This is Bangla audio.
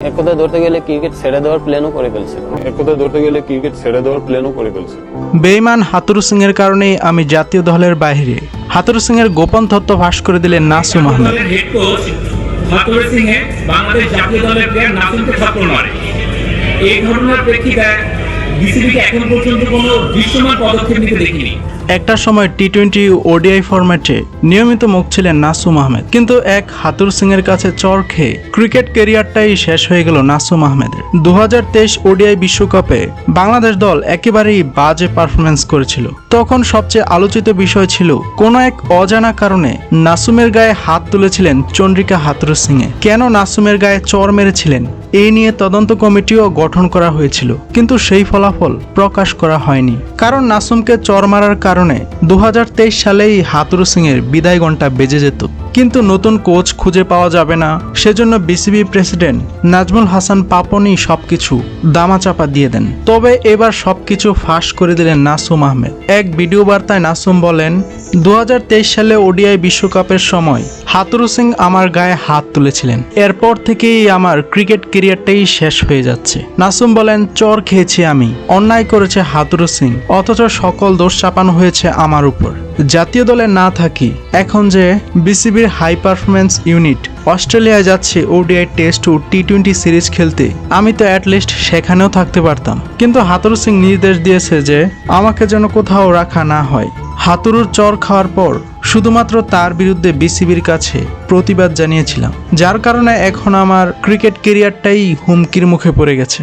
এক কথা ধরতে গেলে ক্রিকেট ছেড়ে দেওয়ার প্ল্যানও করে ফেলছে। এক কথা ধরতে গেলে ক্রিকেট ছেড়ে দেওয়ার প্ল্যানও করে ফেলছে। বেইমান হাতুরু সিং এর কারণেই আমি জাতীয় দলের বাইরে। হাতুরু সিং এর গোপন তত্ত্ব ফাঁস করে দিলেন নাসু আহমেদ। দলের হেড কোচ হাতুর সিং এ বাংলাদেশ জাতীয় দলের প্লেয়ার নাসিমকে থাপ্পড় মারে এই ঘটনার প্রেক্ষিতে একটা সময় টি টোয়েন্টি ওডিআই ফরম্যাটে নিয়মিত মুখ ছিলেন নাসুম আহমেদ। কিন্তু এক হাতুর সিং এর কাছে চর খেয়ে ক্রিকেট কেরিয়ারটাই শেষ হয়ে গেল নাসুম আহমেদের। দু হাজার তেইশ ওডিআই বিশ্বকাপে বাংলাদেশ দল একেবারেই বাজে পারফরমেন্স করেছিল। তখন সবচেয়ে আলোচিত বিষয় ছিল, কোনো এক অজানা কারণে নাসুমের গায়ে হাত তুলেছিলেন চন্দ্রিকা হাতুর সিং এ কেন নাসুমের গায়ে চর মেরেছিলেন? এই নিয়ে তদন্ত কমিটিও গঠন করা হয়েছিল, কিন্তু সেই ফলাফল প্রকাশ করা হয়নি। কারণ নাসুমকে চর মারার কারণে দু সালেই হাতুরু সিং এর বিদায় ঘণ্টা বেজে যেত। কিন্তু নতুন কোচ খুঁজে পাওয়া যাবে না, সেজন্য বিসিবি প্রেসিডেন্ট নাজমুল হাসান পাপনি সবকিছু দামাচাপা দিয়ে দেন। তবে এবার সবকিছু ফাঁস করে দিলেন নাসুম আহমেদ। এক ভিডিও বার্তায় নাসুম বলেন দু হাজার তেইশ সালে ওডিআই বিশ্বকাপের সময় হাতুরু সিং আমার গায়ে হাত তুলেছিলেন। এরপর থেকেই আমার ক্রিকেট কেরিয়ারটাই শেষ হয়ে যাচ্ছে। নাসুম বলেন, চর খেয়েছি আমি। অন্যায় করেছে হাতুরু সিং, অথচ সকল দোষ চাপানো হয়েছে আমার উপর। জাতীয় দলে না থাকি, এখন যে বিসিবির হাই পারফরমেন্স ইউনিট অস্ট্রেলিয়ায় যাচ্ছে ওডিআই টেস্ট ও টি টোয়েন্টি সিরিজ খেলতে, আমি তো অ্যাটলিস্ট সেখানেও থাকতে পারতাম। কিন্তু হাতুরু সিং নির্দেশ দিয়েছে যে, আমাকে যেন কোথাও রাখা না হয়। হাতুরুর চর খাওয়ার পর, শুধুমাত্র তার বিরুদ্ধে বিসিবির কাছে প্রতিবাদ জানিয়েছিলাম, যার কারণে এখন আমার ক্রিকেট কেরিয়ারটাই হুমকির মুখে পড়ে গেছে।